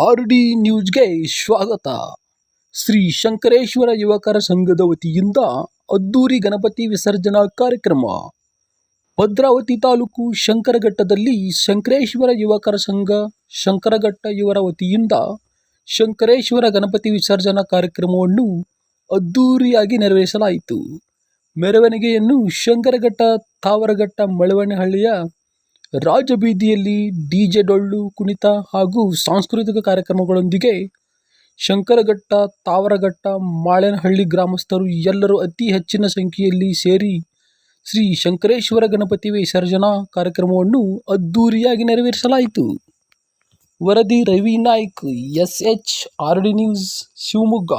R D ನ್ಯೂಸ್ಗೆ ಸ್ವಾಗತ. ಶ್ರೀ ಶಂಕರೇಶ್ವರ ಯುವಕರ ಸಂಘದ ವತಿಯಿಂದ ಅದ್ದೂರಿ ಗಣಪತಿ ವಿಸರ್ಜನಾ ಕಾರ್ಯಕ್ರಮ. ಭದ್ರಾವತಿ ತಾಲೂಕು ಶಂಕರಘಟ್ಟದಲ್ಲಿ ಶಂಕರೇಶ್ವರ ಯುವಕರ ಸಂಘ, ಶಂಕರಘಟ್ಟ ಇವರ ವತಿಯಿಂದ ಶಂಕರೇಶ್ವರ ಗಣಪತಿ ವಿಸರ್ಜನಾ ಕಾರ್ಯಕ್ರಮವನ್ನು ಅದ್ದೂರಿಯಾಗಿ ನೆರವೇರಿಸಲಾಯಿತು. ಮೆರವಣಿಗೆಯನ್ನು ಶಂಕರಘಟ್ಟ, ತಾವರಘಟ್ಟ, ಮಳವನಹಳ್ಳಿಯ ರಾಜಬೀದಿಯಲ್ಲಿ ಡಿಜೆ ಡೊಳ್ಳು, ಕುಣಿತ ಹಾಗೂ ಸಾಂಸ್ಕೃತಿಕ ಕಾರ್ಯಕ್ರಮಗಳೊಂದಿಗೆ ಶಂಕರಘಟ್ಟ, ತಾವರಘಟ್ಟ, ಮಾಳೇನಹಳ್ಳಿ ಗ್ರಾಮಸ್ಥರು ಎಲ್ಲರೂ ಅತಿ ಹೆಚ್ಚಿನ ಸಂಖ್ಯೆಯಲ್ಲಿ ಸೇರಿ ಶ್ರೀ ಶಂಕರೇಶ್ವರ ಗಣಪತಿ ವಿಸರ್ಜನಾ ಕಾರ್ಯಕ್ರಮವನ್ನು ಅದ್ದೂರಿಯಾಗಿ ನೆರವೇರಿಸಲಾಯಿತು. ವರದಿ Ravi Naik S H R D news Shivamogga.